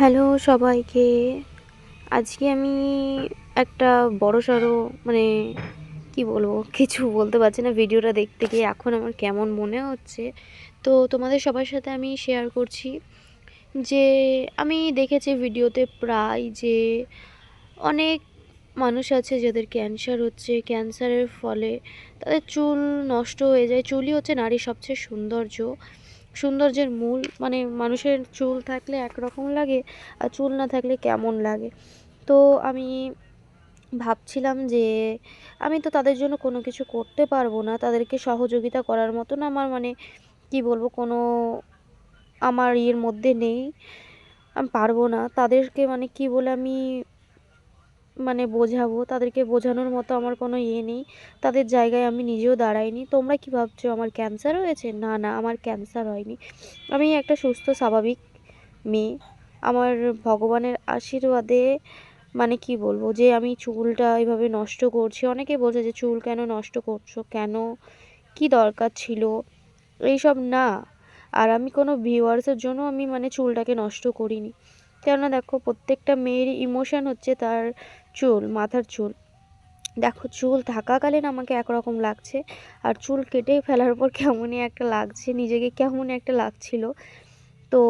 Hello সবাইকে। আজকে আমি একটা বড় সড়ো মানে কি বলব, কিছু বলতে পারছি না ভিডিওটা দেখতে গিয়ে এখন আমার কেমন মনে হচ্ছে। তো তোমাদের সবার সাথে আমি শেয়ার করছি যে আমি দেখেছি ভিডিওতে প্রায় যে অনেক মানুষ আছে যাদের ক্যান্সার হচ্ছে ক্যান্সারের ফলে তাদের চুল নষ্ট হয়ে যায়। চুলই হচ্ছে নারীর সবচেয়ে সৌন্দর্য। সৌন্দর্যের মূল মানে মানুষের চুল থাকলে একরকম লাগে আর চুল না থাকলে কেমন লাগে? তো আমি ভাবছিলাম যে আমি তো তাদের জন্য কোনো কিছু করতে পারব না। তাদেরকে সহযোগিতা করার মতন আমার মানে কি বলব, কোনো আমার ইয়ের মধ্যে নেই। আমি পারব না। তাদেরকে মানে কি বলে আমি মানে বোঝাবো, তাদেরকে বোঝানোর মতো আমার কোনো ইয়ে নেই। তাদের জায়গায় আমি নিজেও দাঁড়াইনি। তোমরা কি ভাবছ, আমার ক্যান্সার হয়েছে? না না, আমার ক্যান্সার হয়নি। আমি একটা সুস্থ, স্বাভাবিক মেয়ে। আমার ভগবানের আশীর্বাদে মানে কি বলব, যে আমি চুলটা এভাবে নষ্ট করছি। অনেকে বলছে যে, চুল কেন নষ্ট করছ? কেন? কি দরকার ছিল? এইসব না। আর আমি কোনো ভিউয়ার্সের জন্য আমি মানে চুলটাকে নষ্ট করিনি। কেননা দেখো, প্রত্যেকটা মেয়েরই ইমোশান হচ্ছে তার চুল, মাথার চুল। দেখো, চুল থাকাকালীন আমাকে একরকম লাগছে। আর চুল কেটে ফেলার পর কেমনই একটা লাগছে, নিজেকে কেমনই একটা লাগছিল। তো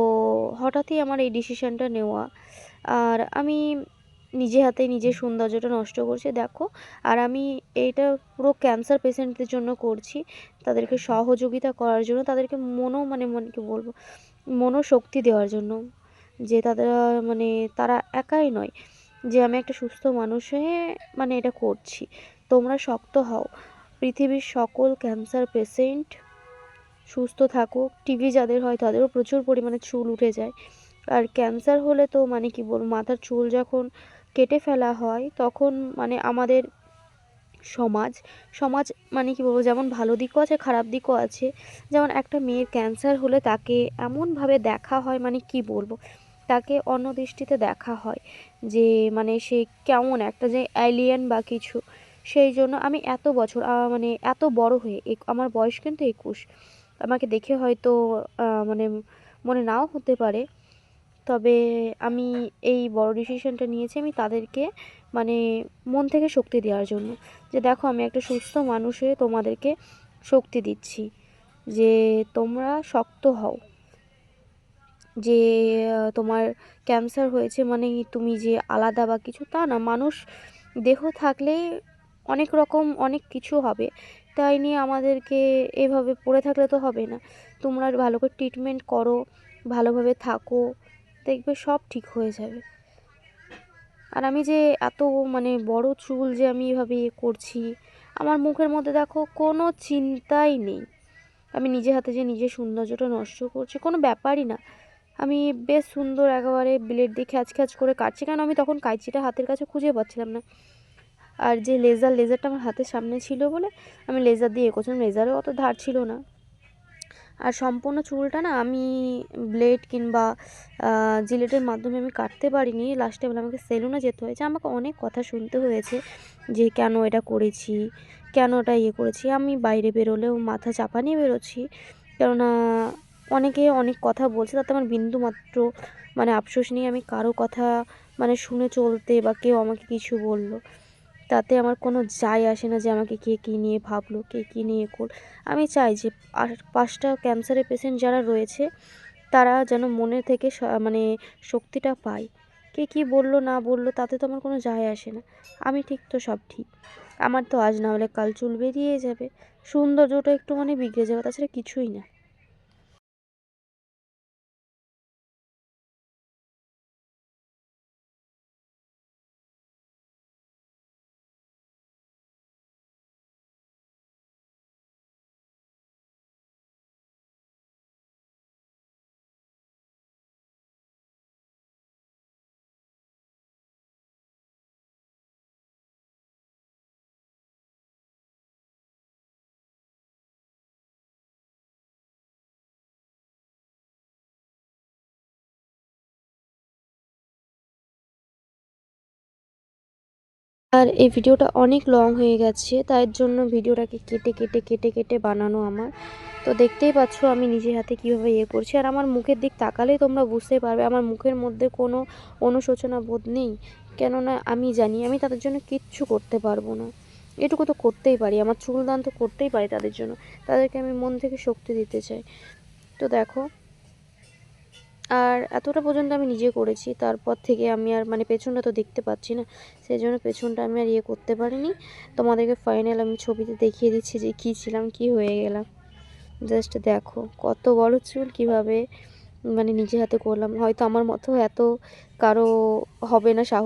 হঠাৎই আমার এই ডিসিশানটা নেওয়া। আর আমি নিজে হাতে নিজের সৌন্দর্যটা নষ্ট করছে, দেখো। আর আমি এইটা পুরো ক্যান্সার পেশেন্টদের জন্য করছি। তাদেরকে সহযোগিতা করার জন্য, তাদেরকে মানে মনে, কি বলব? মনোশক্তি দেওয়ার জন্য। যে তাদের মানে তারা একাই নয়। যে আমি একটা সুস্থ মানুষ হয়ে মানে এটা করছি। তোমরা শক্ত হও। পৃথিবীর সকল ক্যান্সার পেশেন্ট সুস্থ থাকুক। টিভি যাদের হয় তাদেরও প্রচুর পরিমাণে চুল উঠে যায়। আর ক্যান্সার হলে তো মানে কি বলব, মাথার চুল যখন কেটে ফেলা হয়, তখন মানে আমাদের সমাজ সমাজ মানে কি বলব, যেমন ভালো দিকও আছে, খারাপ দিকও আছে। যেমন একটা মেয়ের ক্যান্সার হলে তাকে এমনভাবে দেখা হয় মানে কি বলব? তাকে অন্য দৃষ্টিতে দেখা হয় যে মানে সে কেমন একটা যে অ্যালিয়েন বা কিছু। সেই জন্য আমি এত বছর মানে এত বড় হয়ে আমার বয়স কিন্তু একুশ। আমাকে দেখে হয়তো মানে মনে নাও হতে পারে। তবে আমি এই বড় ডিসিশানটা নিয়েছি আমি তাদেরকে মানে মন থেকে শক্তি দেওয়ার জন্য। যে দেখো, আমি একটা সুস্থ মানুষ হয়ে তোমাদেরকে শক্তি দিচ্ছি। যে তোমরা শক্ত হও। যে তোমার ক্যান্সার হয়েছে মানে তুমি যে আলাদা বা কিছু তা না, মানুষ দেহ থাকলে অনেক রকম অনেক কিছু হবে। তাই নিয়ে আমাদেরকে এভাবে পড়ে থাকলে তো হবে না। তোমরা ভালো করে ট্রিটমেন্ট করো, ভালোভাবে থাকো, দেখবে সব ঠিক হয়ে যাবে। আর আমি যে এত মানে বড় চুল যে আমি এভাবে করছি, আমার মুখের মধ্যে দেখো কোনো চিন্তাই নেই। আমি নিজে হাতে যে নিজের সৌন্দর্যটা নষ্ট করছি কোনো ব্যাপারই না। আমি বেশ সুন্দর একেবারে ব্লেড দিয়ে খ্যাচ খ্যাচ করে কাটছি। কারণ আমি তখন কাঁচিটা হাতের কাছে খুঁজে পাচ্ছিলাম না। আর যে লেজার লেজারটা আমার হাতের সামনে ছিল বলে আমি লেজার দিয়ে করছিলাম লেজারও অত ধার ছিল না। আর সম্পূর্ণ চুলটা না আমি ব্লেড কিংবা জিলেটের মাধ্যমে আমি কাটতে পারিনি। লাস্টে বলে আমাকে সেলুনে যেতে হয়েছে। আমাকে অনেক কথা শুনতে হয়েছে যে কেন এটা করেছি, কেন ওটা ইয়ে করেছি। আমি বাইরে বেরোলেও মাথা চাপা নিয়ে বেরোচ্ছি। কেননা অনেকে অনেক কথা বলছে, তাতে আমার বিন্দু মাত্র মানে আফসোস নিয়ে আমি কারও কথা মানে শুনে চলতে বা কেউ আমাকে কিছু বলল। তাতে আমার কোনো যায় আসে না যে আমাকে কে কী নিয়ে ভাবলো, কে কী নিয়ে কর আমি চাই যে পাঁচটা ক্যান্সারের পেশেন্ট যারা রয়েছে, তারা যেন মনে থেকে মানে শক্তিটা পায়। কে কী বলল, না বলল, তাতে তো আমার কোনো যায় আসে না। আমি ঠিক তো সব ঠিক। আমার তো আজ না হলে কাল চুল বেরিয়ে যাবে। সৌন্দর্যটা একটু মানে বিগড়ে যাবে, তাছাড়া কিছুই না। আর এই ভিডিওটা অনেক লং হয়ে গেছে তার জন্য ভিডিওটাকে কেটে কেটে কেটে কেটে বানানো আমার। তো দেখতেই পাচ্ছ আমি নিজের হাতে কীভাবে ইয়ে করছি। আর আমার মুখের দিক তাকালেই তোমরা বুঝতেই পারবে, আমার মুখের মধ্যে কোনো অনুশোচনা বোধ নেই। কেননা আমি জানি, আমি তাদের জন্য কিচ্ছু করতে পারব না। এটুকু তো করতেই পারি, আমার চুল দান তো করতেই পারি তাদের জন্য। তাদেরকে আমি মন থেকে শক্তি দিতে চাই। তো দেখো আর এতটা পর্যন্ত আমি নিজে করেছি, তারপর থেকে আমি আর মানে পেছনটা তো দেখতে পাচ্ছি না সেই জন্য পেছনটা আমি আর ইয়ে করতে পারিনি। তোমাদেরকে ফাইনাল আমি ছবিতে দেখিয়ে দিচ্ছি যে কী ছিলাম, কি হয়ে গেলাম। জাস্ট দেখো, কত বড় চুল কীভাবে মানে নিজে হাতে করলাম। হয়তো আমার মতো এত কারও হবে না সাহস।